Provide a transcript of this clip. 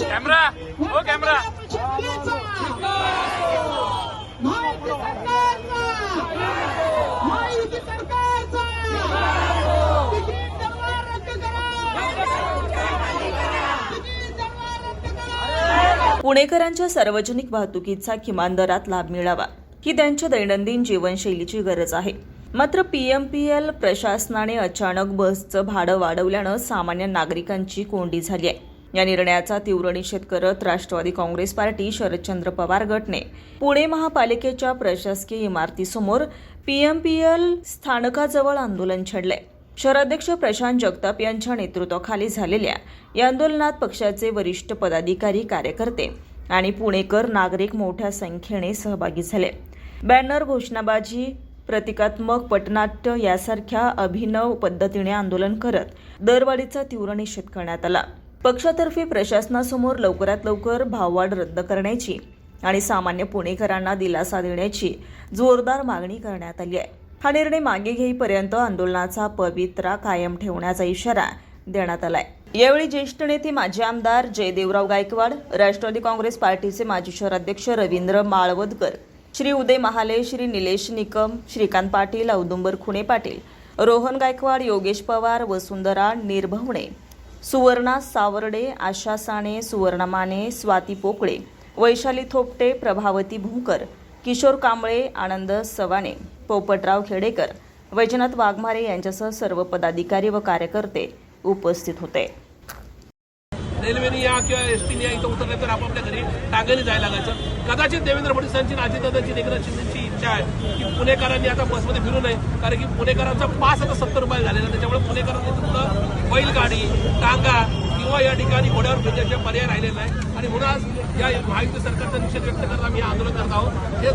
Camera हो camera पुणेकरांच्या सार्वजनिक वाहतुकीचा किमान दरात लाभ मिळावा ही त्यांच्या दैनंदिन जीवनशैलीची गरज आहे. मात्र पी एम पी एल प्रशासनाने अचानक बसचं भाडं वाढवल्यानं सामान्य नागरिकांची कोंडी झाली आहे. या निर्णयाचा तीव्र निषेध करत राष्ट्रवादी काँग्रेस पार्टी शरदचंद्र पवार गटने पुणे महापालिकेच्या प्रशासकीय इमारतीसमोर पीएमपीएल स्थानकाजवळ आंदोलन छेडले. शहराध्यक्ष प्रशांत जगताप यांच्या नेतृत्वाखाली झालेल्या या आंदोलनात पक्षाचे वरिष्ठ पदाधिकारी कार्यकर्ते आणि पुणेकर नागरिक मोठ्या संख्येने सहभागी झाले. बॅनर घोषणाबाजी प्रतिकात्मक पटनाट्य यासारख्या अभिनव पद्धतीने आंदोलन करत दरवाढीचा तीव्र निषेध करण्यात आला. पक्षातर्फे प्रशासनासमोर लवकरात लवकर भाववाढ रद्द करण्याची आणि सामान्य पुणेकरांना दिलासा देण्याची जोरदार मागणी करण्यात आली आहे. हा निर्णय मागे घेईपर्यंत आंदोलनाचा पवित्रा कायम ठेवण्याचा इशारा देण्यात आलाय. यावेळी ज्येष्ठ नेते माजी आमदार जयदेवराव गायकवाड राष्ट्रवादी काँग्रेस पार्टीचे माजी शहराध्यक्ष रवींद्र माळवदकर श्री उदय महाले श्री निलेश निकम श्रीकांत पाटील औदुंबर खुणे पाटील रोहन गायकवाड योगेश पवार वसुंधरा निर्भवणे सुवर्णा सावर्डे आशा साने सुवर्णा माने स्वाती पोकळे वैशाली थोपटे प्रभावती भुंकर किशोर कांबळे आनंद सवाने पोपटराव खेडेकर वैजनाथ वाघमारे यांच्यासह सर्व पदाधिकारी व कार्यकर्ते उपस्थित होते. रेल्वेने या किंवा एस टीने या इथं उतरले तर आपापल्या घरी टांगणी जायला लागायचं. कदाचित देवेंद्र फडणवीसांची अजितदादांची एकनाथ शिंदेची इच्छा आहे की पुणेकरांनी आता बसमध्ये फिरू नये. कारण की पुणेकरांचा पास आता सत्तर रुपये झालेला त्याच्यामुळे पुणेकरांनी बैलगाडी टांगा किंवा या ठिकाणी घोड्यावर फिरण्याचे पर्याय राहिलेला नाही. आणि म्हणून आज या महायुती सरकारचा निषेध व्यक्त करत आम्ही आंदोलन करत आहोत. हे